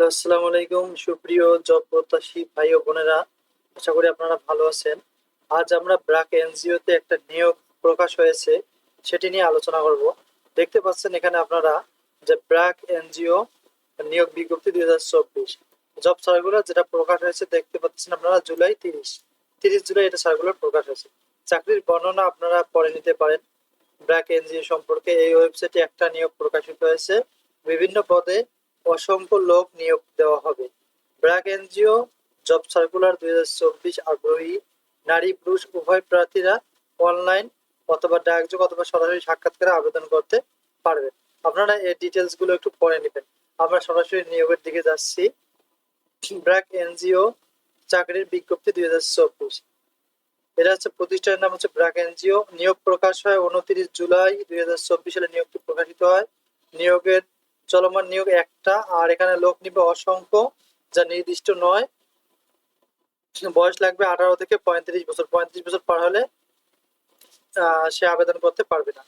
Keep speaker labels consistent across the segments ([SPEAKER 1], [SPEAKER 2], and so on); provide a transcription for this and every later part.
[SPEAKER 1] Hello আসসালামু আলাইকুম। সুপ্রিয় জব প্রত্যাশী ভাই ও বোনেরা, আশা করি আপনারা ভালো আছেন। আজ আমরা ব্রাক এনজিওতে একটা নিয়োগ প্রকাশ হয়েছে, সেটি নিয়ে আলোচনা করব। দেখতে পাচ্ছেন এখানে আপনারা যে ব্রাক এনজিও নিয়োগ বিজ্ঞপ্তি দুই হাজার চব্বিশ, জব সার্কুলার যেটা প্রকাশ হয়েছে, দেখতে পাচ্ছেন আপনারা জুলাই তিরিশ তিরিশ জুলাই এটা সার্কুলার প্রকাশ হয়েছে। চাকরির বর্ণনা আপনারা পড়ে নিতে পারেন। ব্র্যাক এনজিও সম্পর্কে এই ওয়েবসাইটে একটা নিয়োগ প্রকাশিত হয়েছে। বিভিন্ন পদে অসংখ্য লোক নিয়োগ দেওয়া হবে। ব্র্যাক এনজিও, জব সার্কুলার দুই হাজার চব্বিশ আগ্রহী নারী, পুরুষ, উভয় প্রার্থীরা অনলাইন অথবা ডাকযোগ অথবা সরাসরি সাক্ষাৎকারে আবেদন করতে পারবেন আপনারা এই ডিটেলসগুলো একটু পরে নেবেন। আমরা সরাসরি নিয়োগের দিকে যাচ্ছি। ব্র্যাক এনজিও চাকরির বিজ্ঞপ্তি দুই হাজার চব্বিশ। এটা হচ্ছে প্রতিষ্ঠানের নাম হচ্ছে ব্র্যাক এনজিও। নিয়োগ প্রকাশ হয় উনত্রিশ জুলাই দুই হাজার চব্বিশ সালে নিয়োগটি প্রকাশিত হয়। নিয়োগের চলমান নিয়োগ একটা, আর এখানে লোক নিবে অসংখ্য, যা নির্দিষ্ট নয়। বয়স লাগবে আঠারো থেকে পঁয়ত্রিশ বছর। পঁয়ত্রিশ বছর পার হলে সে আবেদন করতে পারবে না।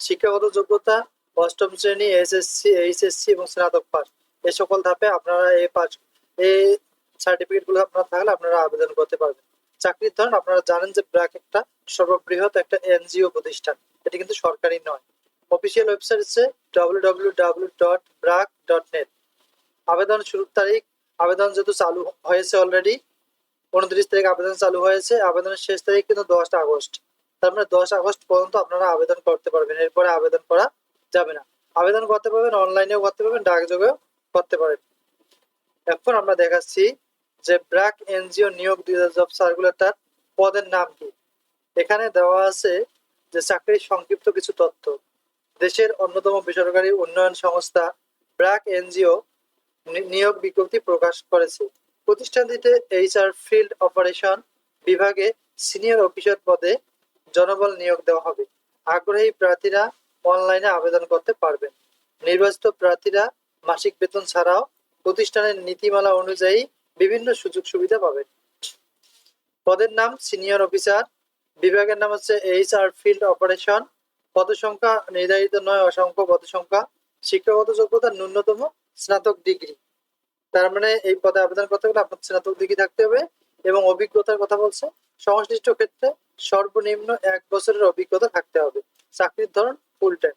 [SPEAKER 1] শিক্ষাগত যোগ্যতা, অষ্টম শ্রেণি, এসএসসি, এইচএসসি এবং স্নাতক পাস এই সকল ধাপে আপনারা এই পাস এই সার্টিফিকেটগুলো আপনারা থাকলে আপনারা আবেদন করতে পারবেন। চাকরির ধরন, আপনারা জানেন যে ব্র্যাক একটা সর্ববৃহৎ একটা এনজিও প্রতিষ্ঠান। এটি কিন্তু সরকারি নয়। অফিসিয়াল ওয়েবসাইট হচ্ছে W dot BRAC dot net আবেদন শুরুর তারিখ, আবেদন যেহেতু চালু হয়েছে অলরেডি উনত্রিশ তারিখ আবেদন চালু হয়েছে, আবেদনের শেষ তারিখ কিন্তু দশটা আগস্ট। তার মানে দশ আগস্ট পর্যন্ত আপনারা আবেদন করতে পারবেন, এরপরে আবেদন করা যাবে না। আবেদন করতে পারবেন, অনলাইনেও করতে পারবেন, ডাকযোগেও করতে পারেন এখন আমরা দেখাচ্ছি যে ব্র্যাক এনজিও নিয়োগ দুই হাজার জব সার্কুলারটার পদের নাম কি? এখানে দেওয়া আছে যে চাকরির সংক্ষিপ্ত কিছু তথ্য। দেশের অন্যতম বেসরকারি উন্নয়ন সংস্থা ব্র্যাক এনজিও নিয়োগ বিজ্ঞপ্তি প্রকাশ করেছে। প্রতিষ্ঠানটিতে এইচআর ফিল্ড অপারেশন বিভাগে সিনিয়র অফিসার পদে জনবল নিয়োগ দেওয়া হবে। আগ্রহী প্রার্থীরা অনলাইনে আবেদন করতে পারবেন। নির্বাচিত প্রার্থীরা মাসিক বেতন ছাড়াও প্রতিষ্ঠানের নীতিমালা অনুযায়ী বিভিন্ন সুযোগ সুবিধা পাবেন। পদের নাম সিনিয়র অফিসার। বিভাগের নাম হচ্ছে এইচআর ফিল্ড অপারেশন। পদ সংখ্যা নির্ধারিত নয়, অসংখ্য পদ সংখ্যা শিক্ষাগত যোগ্যতা ন্যূনতম স্নাতক ডিগ্রি। তার মানে এই পদে আবেদন করতে গেলে আপনার স্নাতক ডিগ্রি থাকতে হবে এবং অভিজ্ঞতার কথা বলছে, সংশ্লিষ্ট ক্ষেত্রে সর্বনিম্ন এক বছরের অভিজ্ঞতা থাকতে হবে। চাকরির ধরন ফুল টাইম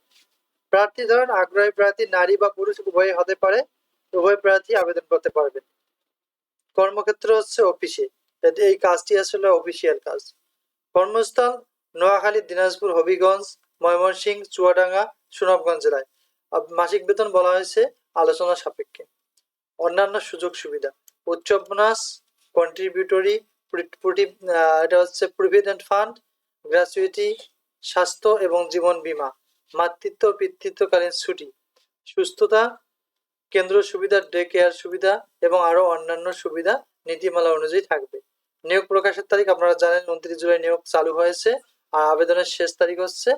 [SPEAKER 1] প্রার্থী ধরন আগ্রহী প্রার্থী, নারী বা পুরুষ, উভয় হতে পারে, উভয় প্রার্থী আবেদন করতে পারবেন। কর্মক্ষেত্র হচ্ছে অফিসে এই কাজটি আসলে অফিসিয়াল কাজ। কর্মস্থল নোয়াখালী, দিনাজপুর, হবিগঞ্জ ময়মনসিংহ চুয়াডাঙ্গা, সুনামগঞ্জ জেলায়। মাসিক বেতন বলা হয়েছে আলোচনা সাপেক্ষে। অন্যান্য সুযোগ সুবিধা। উচ্চ বোনাস কন্ট্রিবিউটরি এটা হচ্ছে প্রভিডেন্ট ফান্ড গ্র্যাচুইটি স্বাস্থ্য এবং জীবন বীমা, মাতৃত্ব পিতৃত্বকালীন ছুটি, সুস্থতা, কেন্দ্র সুবিধা ডে কেয়ার সুবিধা এবং আরও অন্যান্য সুবিধা নীতিমালা অনুযায়ী থাকবে। নিয়োগ প্রকাশের তারিখ আপনারা জানেন, উনত্রিশ জুলাই নিয়োগ চালু হয়েছে। আর আবেদনের শেষ তারিখ হচ্ছে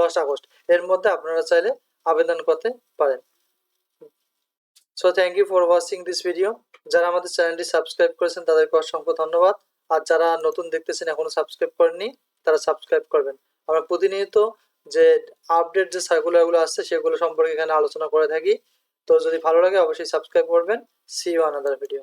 [SPEAKER 1] দশ আগস্ট। এর মধ্যে আপনারা চাইলে আবেদন করতে পারেন। So thank you for watching this video যারা আমাদের চ্যানেলটি সাবস্ক্রাইব করেছেন, তাদেরকে অসংখ্য ধন্যবাদ। আর যারা নতুন দেখতেছেন, এখনও সাবস্ক্রাইব করেননি, তারা সাবস্ক্রাইব করবেন। আমরা প্রতিনিয়ত যে আপডেট যে সার্কুলারগুলো আসছে, সেগুলো সম্পর্কে এখানে আলোচনা করে থাকি। তো, যদি ভালো লাগে, অবশ্যই সাবস্ক্রাইব করবেন। C you another video